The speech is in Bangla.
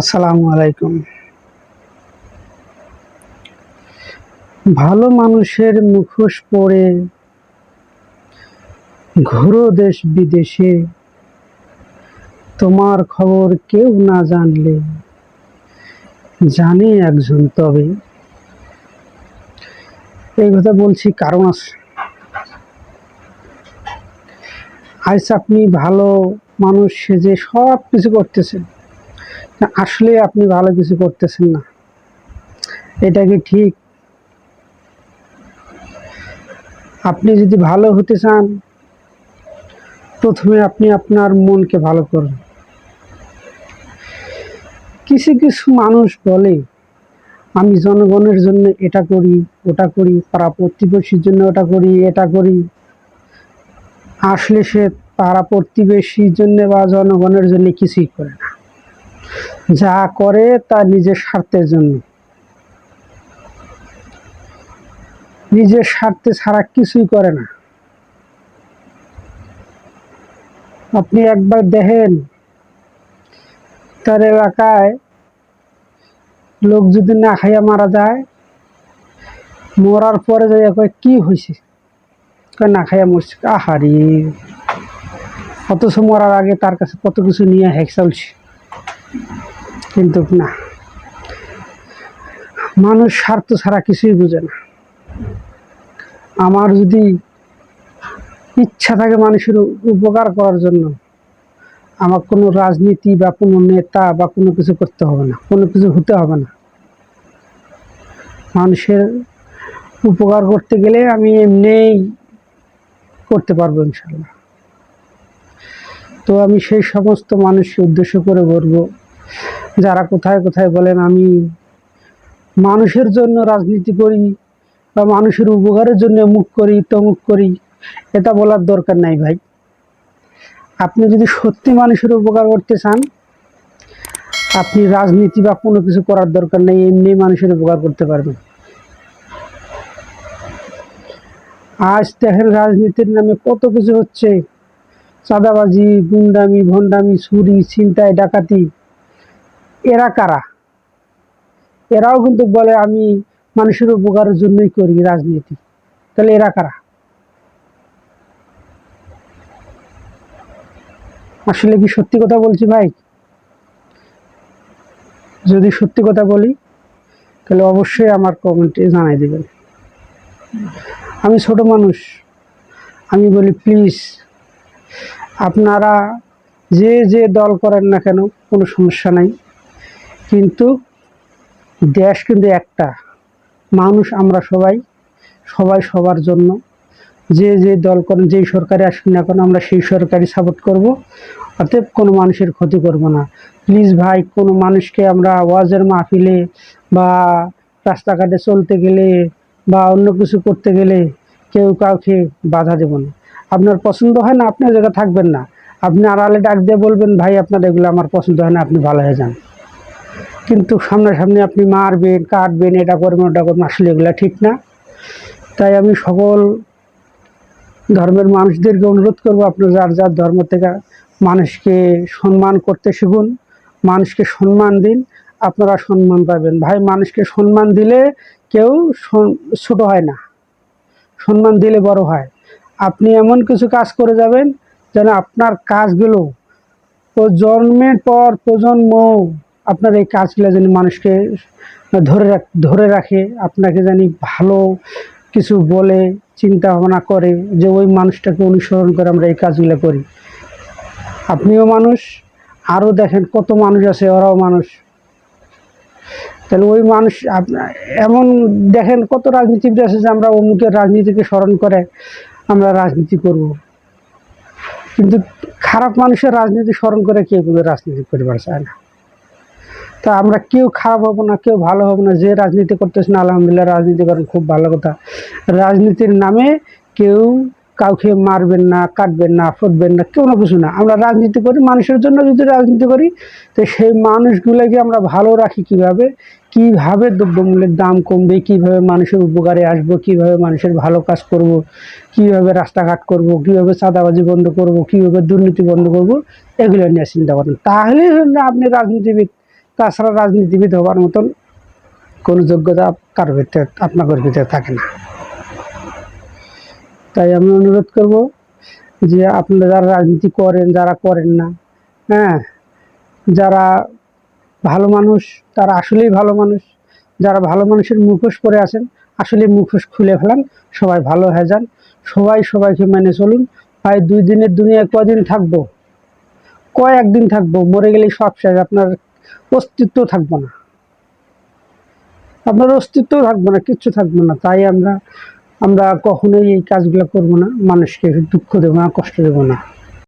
আসসালামু আলাইকুম। ভালো মানুষের মুখোশ পরে ঘুরো দেশ বিদেশে, তোমার খবর কেউ না জানলে জানে একজন তবে। এই কথা বলছি কারণ আছে আজ আপনি ভালো মানুষ সেজে সব কিছু করতেছেন। আসলে আপনি ভালো কিছু করতেছেন না। এটা কি ঠিক? আপনি যদি ভালো হতে চান, প্রথমে আপনি আপনার মনকে ভালো করুন। কিছু কিছু মানুষ বলে, আমি জনগণের জন্য এটা করি, ওটা করি পাড়া প্রতিবেশীর জন্য ওটা করি, এটা করি। আসলে সে পাড়া প্রতিবেশীর জন্য বা জনগণের জন্য কিছুই করে না। যা করে তা নিজের স্বার্থের জন্য। নিজের স্বার্থে ছাড়া কিছুই করে না। আপনি একবার দেখেন, তার এলাকায় লোক যদি না খাইয়া মারা যায়, মরার পরে যাই কয়, কি হয়েছে না খাইয়া মরছে। আহারি, অথচ মরার আগে তার কাছে কত কিছু নিয়ে হেক চলছে। কিন্তু না। মানুষ স্বার্থ ছাড়া কিছুই বুঝে না। আমার যদি ইচ্ছা থাকে মানুষের উপকার করার জন্য, আমার কোনো রাজনীতি বা কোনো নেতা বা কোনো কিছু করতে হবে না, কোনো কিছু হতে হবে না। মানুষের উপকার করতে গেলে আমি এমনিই করতে পারব ইনশাল্লাহ। তো আমি সেই সমস্ত মানুষকে উদ্দেশ্য করে বলব যারা কোথায় কোথায় বলেন, আমি মানুষের জন্য রাজনীতি করি বা মানুষের উপকারের জন্য মুখ করি, তমুক করি, এটা বলার দরকার নাই ভাই। আপনি যদি সত্যি মানুষের উপকার করতে চান, আপনি রাজনীতি বা কোনো কিছু করার দরকার নেই, এমনি মানুষের উপকার করতে পারবেন। আজ দেখেন রাজনীতির নামে কত কিছু হচ্ছে? চাঁদাবাজি, গুন্ডামি, ভণ্ডামি, চুরি, ছিনতাই, ডাকাতি। এরা কারা? এরাও কিন্তু বলে, আমি মানুষের উপকারের জন্যই করি রাজনীতি। তাহলে এরা কারা? আসলে কি সত্যি কথা বলছি ভাই? যদি সত্যি কথা বলি, তাহলে অবশ্যই আমার কমেন্টে জানাই দেবেন। আমি ছোট মানুষ। আমি বলি, প্লিজ, আপনারা যে যে দল করেন না কেন, কোনো সমস্যা নাই। কিন্তু দেশ কিন্তু একটা। মানুষ আমরা সবাই সবাই সবার জন্য। যে যে দল করেন, যেই সরকারি আসুন না কেন, আমরা সেই সরকারি সাপোর্ট করব। অতএব কোনো মানুষের ক্ষতি করব না। প্লিজ ভাই, কোনো মানুষকে আমরা ওয়াজের মাহফিলে বা রাস্তাঘাটে চলতে গেলে বা অন্য কিছু করতে গেলে কেউ কাউকে বাধা দেব না। আপনার পছন্দ হয় না, আপনি জায়গায় থাকবেন না। আপনি আড়ালে ডাক দিয়ে বলবেন, ভাই, আপনার এগুলো আমার পছন্দ হয় না, আপনি ভালো হয়ে যান। কিন্তু সামনাসামনি আপনি মারবেন, কাটবেন, এটা করবেন, ওটা করবেন, আসলে এগুলো ঠিক না। তাই আমি সকল ধর্মের মানুষদেরকে অনুরোধ করব, আপনার যার যার ধর্ম থেকে মানুষকে সম্মান করতে শিখুন, মানুষকে সম্মান দিন, আপনারা সম্মান পাবেন। ভাই, মানুষকে সম্মান দিলে কেউ ছোট হয় না। সম্মান দিলে বড় হয়। আপনি এমন কিছু কাজ করে যাবেন যেন আপনার কাজগুলো প্রজন্মের পর প্রজন্ম আপনার এই কাজগুলো যেন মানুষকে ধরে রাখ, ধরে রাখে, আপনাকে জানি ভালো কিছু বলে চিন্তা ভাবনা করে যে ওই মানুষটাকে অনুসরণ করে আমরা এই কাজগুলো করি। আপনিও মানুষ, আরও দেখেন কত মানুষ আছে, ওরাও মানুষ। তাহলে ওই মানুষ এমন দেখেন কত রাজনীতিবিদ আছে যে আমরা অমুকের রাজনীতিকে স্মরণ করে আমরা রাজনীতি করব। কিন্তু খারাপ মানুষের রাজনীতি স্মরণ করে কেউ রাজনীতি করিবার চায় না। তা আমরা কেউ খারাপ হব না, কেউ ভালো হব না। যে রাজনীতি করতেছে না, আলহামদুলিল্লাহ রাজনীতি করেন খুব ভালো কথা। রাজনীতির নামে কেউ কাউকে মারবেন না, কাটবেন না ফুটবেন না, কোনো কিছু না। আমরা রাজনীতি করি, মানুষের জন্য যদি রাজনীতি করি, তো সেই মানুষগুলোকে আমরা ভালো রাখি কীভাবে? কীভাবে দ্রব্যমূল্যের দাম কমবে? কীভাবে মানুষের উপকারে আসব? কীভাবে মানুষের ভালো কাজ করব? কীভাবে রাস্তাঘাট করব? কীভাবে চাঁদাবাজি বন্ধ করব? কীভাবে দুর্নীতি বন্ধ করব? এগুলো নিয়ে চিন্তা করেন। তাহলেই হলো আপনি রাজনীতিবিদ তাছাড়া রাজনীতিবিদ হওয়ার মতন কোনো যোগ্যতা কারোর ভিতরে আপনাদের ভিতরে থাকে না। তাই আমি অনুরোধ করব যে আপনারা যারা রাজনীতি করেন, যারা করেন না হ্যাঁ যারা ভালো মানুষ, তারা আসলেই ভালো মানুষ, যারা ভালো মানুষের মুখোশ পরে আছেন আসলে মুখোশ খুলে ফেলান, সবাই ভালো হয়ে যান, সবাই সবাইকে মেনে চলুন। ভাই, দুই দিনের দুনিয়ায় কদিন থাকব? কয়েকদিন থাকব, মরে গেলে সব শেষ, আপনার অস্তিত্ব থাকবে না। আপনার অস্তিত্ব থাকবে না, কিচ্ছু থাকবে না। তাই আমরা আমরা কখনোই এই কাজগুলো করব না। মানুষকে দুঃখ দেবো না, কষ্ট দেবো না।